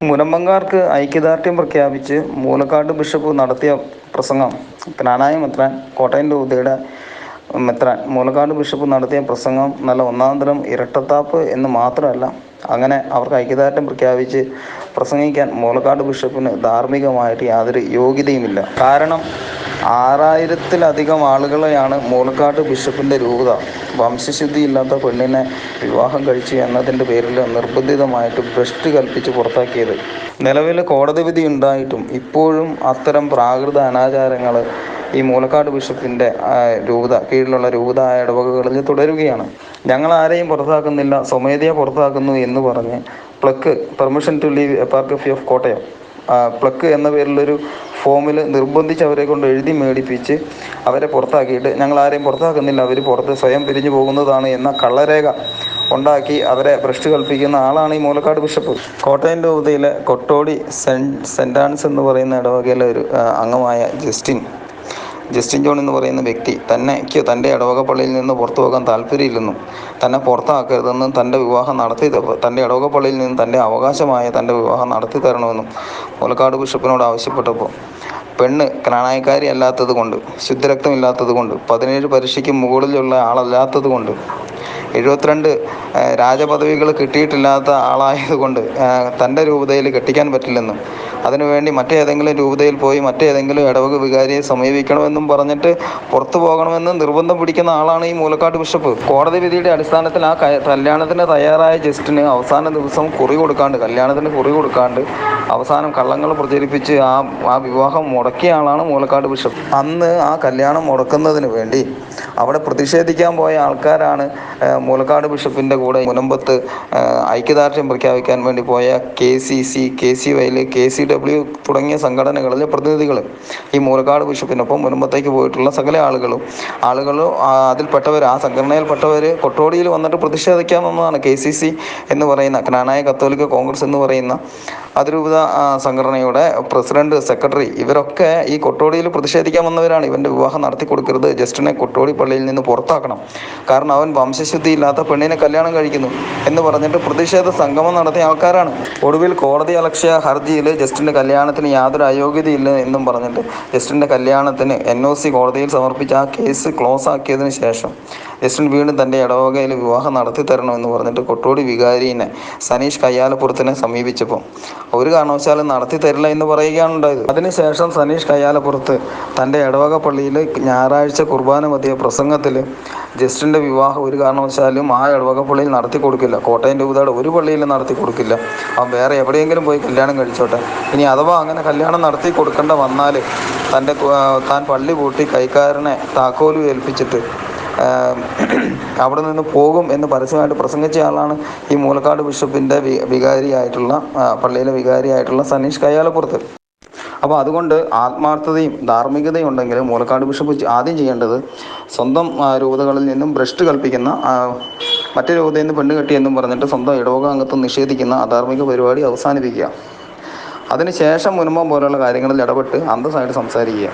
മുനമ്പങ്കാർക്ക് ഐക്യദാർഢ്യം പ്രഖ്യാപിച്ച് മൂലക്കാട് ബിഷപ്പ് നടത്തിയ പ്രസംഗം കനാനായ മെത്രാൻ കോട്ടയം രൂപതയുടെ മെത്രാൻ മൂലക്കാട് ബിഷപ്പ് നടത്തിയ പ്രസംഗം നല്ല ഒന്നാം തരം ഇരട്ടത്താപ്പ് എന്ന് മാത്രമല്ല അങ്ങനെ അവർക്ക് ഐക്യദാർഢ്യം പ്രഖ്യാപിച്ച് പ്രസംഗിക്കാൻ മൂലക്കാട് ബിഷപ്പിന് ധാർമ്മികമായിട്ട് യാതൊരു യോഗ്യതയുമില്ല. കാരണം ആറായിരത്തിലധികം ആളുകളെയാണ് മൂലക്കാട് ബിഷപ്പിന്റെ രൂപത. വംശശുദ്ധിയില്ലാത്ത പെണ്ണിനെ വിവാഹം കഴിച്ചു എന്നതിന്റെ പേരിൽ നിർബന്ധിതമായിട്ട് ഭ്രഷ്ട് കൽപ്പിച്ച് പുറത്താക്കിയത്. നിലവിൽ കോടതി വിധി ഉണ്ടായിട്ടും ഇപ്പോഴും അത്തരം പ്രാകൃത അനാചാരങ്ങൾ ഈ മൂലക്കാട് ബിഷപ്പിന്റെ രൂപത കീഴിലുള്ള രൂപത ഇടവകകളിൽ തുടരുകയാണ്. ഞങ്ങൾ ആരെയും പുറത്താക്കുന്നില്ല സ്വമേധയാ പുറത്താക്കുന്നു എന്ന് പറഞ്ഞ് pluck permission to leave eparchy of Kottayam pluck എന്ന പേരിലൊരു ഫോമിൽ നിർബന്ധിച്ച് അവരെ കൊണ്ട് എഴുതി മേടിപ്പിച്ച് അവരെ പുറത്താക്കിയിട്ട് ഞങ്ങൾ ആരെയും പുറത്താക്കുന്നില്ല. അവർ പുറത്ത് സ്വയം പിരിഞ്ഞു പോകുന്നതാണ് എന്ന കള്ളരേഖ ഉണ്ടാക്കി അവരെ ഭ്രഷ്ട് കൽപ്പിക്കുന്ന ആളാണ് ഈ മൂലക്കാട് ബിഷപ്പ്. കോട്ടയം രൂപതയിലെ കൊട്ടോടി സെൻ സെന്റാൻസ് എന്ന് പറയുന്ന ഇടവകയിലെ ഒരു അംഗമായ ജസ്റ്റിൻ ജസ്റ്റിൻ ജോൺ എന്ന് പറയുന്ന വ്യക്തി തന്നെക്ക് തന്റെ ഇടവക പള്ളിയിൽ നിന്ന് പുറത്തു പോകാൻ താല്പര്യമില്ലെന്നും തന്നെ പുറത്താക്കരുതെന്നും തന്റെ വിവാഹം നടത്തി തന്റെ ഇടവക പള്ളിയിൽ നിന്ന് തന്റെ അവകാശമായ തന്റെ വിവാഹം നടത്തി തരണമെന്നും മുലക്കാട് ബിഷപ്പിനോട് ആവശ്യപ്പെട്ടപ്പോൾ പെണ്ണ് കനാണായക്കാരി അല്ലാത്തത് കൊണ്ട് ശുദ്ധരക്തമില്ലാത്തത് കൊണ്ട് പതിനേഴ് പരീക്ഷയ്ക്ക് മുകളിലുള്ള ആളല്ലാത്തത് കൊണ്ട് എഴുപത്തിരണ്ട് രാജപദവികൾ കിട്ടിയിട്ടില്ലാത്ത ആളായതുകൊണ്ട് തന്റെ രൂപതയിൽ കെട്ടിക്കാൻ പറ്റില്ലെന്നും അതിനുവേണ്ടി മറ്റേതെങ്കിലും രൂപതയിൽ പോയി മറ്റേതെങ്കിലും ഇടവക വികാരിയെ സമീപിക്കണമെന്നും പറഞ്ഞിട്ട് പുറത്തു പോകണമെന്നും നിർബന്ധം പിടിക്കുന്ന ആളാണ് ഈ മൂലക്കാട്ട് ബിഷപ്പ്. കോടതി വിധിയുടെ അടിസ്ഥാനത്തിൽ ആ കല്യാണത്തിന് തയ്യാറായ ജസ്റ്റിന് അവസാന ദിവസം കുറി കൊടുക്കാണ്ട് കല്യാണത്തിന് കുറി കൊടുക്കാണ്ട് അവസാനം കള്ളങ്ങൾ പ്രചരിപ്പിച്ച് ആ ആ വിവാഹം മുടക്കിയ ആളാണ് മൂലക്കാട് ബിഷപ്പ്. അന്ന് ആ കല്യാണം മുടക്കുന്നതിന് വേണ്ടി അവിടെ പ്രതിഷേധിക്കാൻ പോയ ആൾക്കാരാണ് മൂലക്കാട് ബിഷപ്പിന്റെ കൂടെ മുനമ്പത്ത് ഐക്യദാർഢ്യം പ്രഖ്യാപിക്കാൻ വേണ്ടി പോയ K C C K C Y L K C W തുടങ്ങിയ സംഘടനകളിലെ പ്രതിനിധികൾ ഈ മൂലക്കാട് ബിഷപ്പിനൊപ്പം മുൻപത്തേക്ക് പോയിട്ടുള്ള സകല ആളുകളും ആളുകളും അതിൽപ്പെട്ടവർ ആ സംഘടനയിൽപ്പെട്ടവർ കൊട്ടോടിയിൽ വന്നിട്ട് പ്രതിഷേധിക്കാമെന്നതാണ് കെ സി സി എന്ന് പറയുന്ന കനാനായ കത്തോലിക്ക കോൺഗ്രസ് എന്ന് പറയുന്ന അതിരൂപത സംഘടനയുടെ പ്രസിഡന്റ് സെക്രട്ടറി ഇവരൊക്കെ ഈ കൊട്ടോടിയിൽ പ്രതിഷേധിക്കാൻ വന്നവരാണ് ഇവന്റെ വിവാഹം നടത്തി കൊടുക്കരുത്. ജസ്റ്റിനെ കൊട്ടോടി പള്ളിയിൽ നിന്ന് പുറത്താക്കണം. കാരണം അവൻ വംശശുദ്ധി ഇല്ലാത്ത പെണ്ണിനെ കല്യാണം കഴിക്കുന്നു എന്ന് പറഞ്ഞിട്ട് പ്രതിഷേധ സംഗമം നടത്തിയ ആൾക്കാരാണ്. ഒടുവിൽ കോടതി അലക്ഷ്യ ഹർജിയിൽ ജസ്റ്റിന്റെ കല്യാണത്തിന് യാതൊരു അയോഗ്യതയില്ല എന്നും പറഞ്ഞിട്ട് ജസ്റ്റിന്റെ കല്യാണത്തിന് എൻ ഒ സി കോടതിയിൽ സമർപ്പിച്ച ആ കേസ് ക്ലോസ് ആക്കിയതിന് ശേഷം ജസ്റ്റിൻ വീണ്ടും തന്റെ ഇടവകയിൽ വിവാഹം നടത്തി തരണമെന്ന് പറഞ്ഞിട്ട് കൊട്ടോടി വികാരിനെ സനീഷ് കയ്യാലപ്പുറത്തിനെ സമീപിച്ചപ്പോൾ ഒരു കാരണവശാലും നടത്തി തരില്ല എന്ന് പറയുകയാണ് ഉണ്ടായത്. അതിനുശേഷം സനീഷ് കയ്യാലപ്പുറത്ത് തന്റെ ഇടവക പള്ളിയിൽ ഞായറാഴ്ച കുർബാന മതിയ പ്രസംഗത്തിൽ ജസ്റ്റിന്റെ വിവാഹം ഒരു കാരണവശാലും ആ ഇടവക പള്ളിയിൽ നടത്തി കൊടുക്കില്ല. കോട്ടയം രൂപതയുടെ ഒരു പള്ളിയിൽ നടത്തി കൊടുക്കില്ല. അവൻ വേറെ എവിടെയെങ്കിലും പോയി കല്യാണം കഴിച്ചോട്ടെ. ഇനി അഥവാ അങ്ങനെ കല്യാണം നടത്തി കൊടുക്കേണ്ട വന്നാൽ തന്റെ താൻ പള്ളി പൂട്ടി കൈക്കാരനെ താക്കോലും ഏൽപ്പിച്ചിട്ട് അവിടെ നിന്ന് പോകും എന്ന് പരസ്യമായിട്ട് പ്രസംഗിച്ച ആളാണ് ഈ മൂലക്കാട് ബിഷപ്പിന്റെ വികാരിയായിട്ടുള്ള പള്ളിയിലെ വികാരിയായിട്ടുള്ള സനീഷ് കയ്യാലപ്പുറത്ത്. അപ്പോൾ അതുകൊണ്ട് ആത്മാർത്ഥതയും ധാർമ്മികതയും ഉണ്ടെങ്കിൽ മൂലക്കാട് ബിഷപ്പ് ആദ്യം ചെയ്യേണ്ടത് സ്വന്തം രൂപതകളിൽ നിന്നും ഭ്രഷ്ട് കൽപ്പിക്കുന്ന മറ്റു രൂപതയിൽ നിന്ന് പെണ്ണ് കെട്ടിയെന്നും പറഞ്ഞിട്ട് സ്വന്തം ഇടവക അംഗത്വം നിഷേധിക്കുന്ന അധാർമിക പരിപാടി അവസാനിപ്പിക്കുക. അതിനുശേഷം മുൻപം പോലുള്ള കാര്യങ്ങളിൽ ഇടപെട്ട് അന്തസ്സായിട്ട് സംസാരിക്കുക.